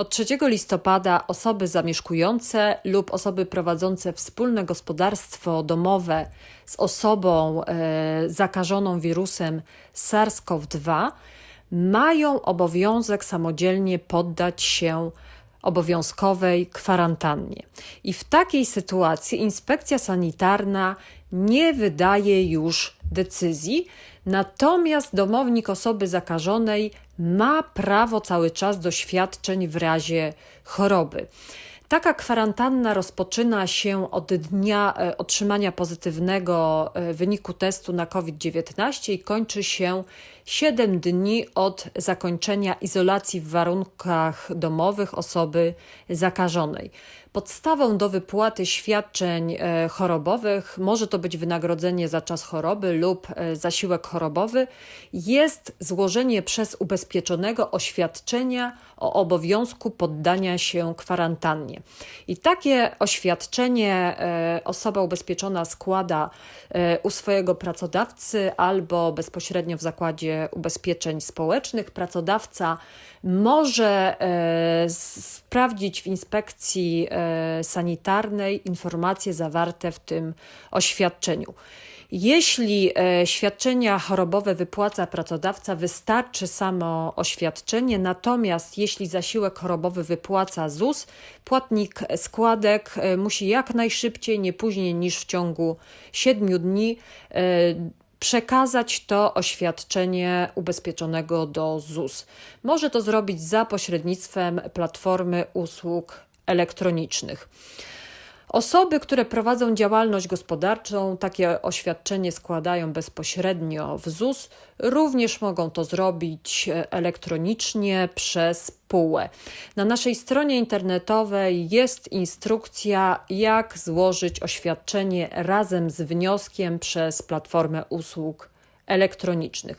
Od 3 listopada osoby zamieszkujące lub osoby prowadzące wspólne gospodarstwo domowe z osobą e, zakażoną wirusem SARS-CoV-2 mają obowiązek samodzielnie poddać się obowiązkowej kwarantannie. I w takiej sytuacji inspekcja sanitarna nie wydaje już decyzji, natomiast domownik osoby zakażonej ma prawo cały czas do świadczeń w razie choroby. Taka kwarantanna rozpoczyna się od dnia e, otrzymania pozytywnego e, wyniku testu na COVID-19 i kończy się 7 dni od zakończenia izolacji w warunkach domowych osoby zakażonej. Podstawą do wypłaty świadczeń e, chorobowych może to być wynagrodzenie za czas choroby lub e, zasiłek chorobowy, jest złożenie przez ubezpieczonego oświadczenia o obowiązku poddania się kwarantannie. I takie oświadczenie e, osoba ubezpieczona składa u swojego pracodawcy albo bezpośrednio w zakładzie ubezpieczeń społecznych. Pracodawca może e, sprawdzić w inspekcji e, sanitarnej informacje zawarte w tym oświadczeniu. Jeśli e, świadczenia chorobowe wypłaca pracodawca, wystarczy samo oświadczenie, natomiast jeśli zasiłek chorobowy wypłaca ZUS, płatnik składek e, musi jak najszybciej, nie później niż w ciągu 7 dni, e, przekazać to oświadczenie ubezpieczonego do ZUS. Może to zrobić za pośrednictwem platformy usług elektronicznych. Osoby, które prowadzą działalność gospodarczą, takie oświadczenie składają bezpośrednio w ZUS, również mogą to zrobić e, elektronicznie przez PUE. Na naszej stronie internetowej jest instrukcja, jak złożyć oświadczenie razem z wnioskiem przez platformę usług elektronicznych.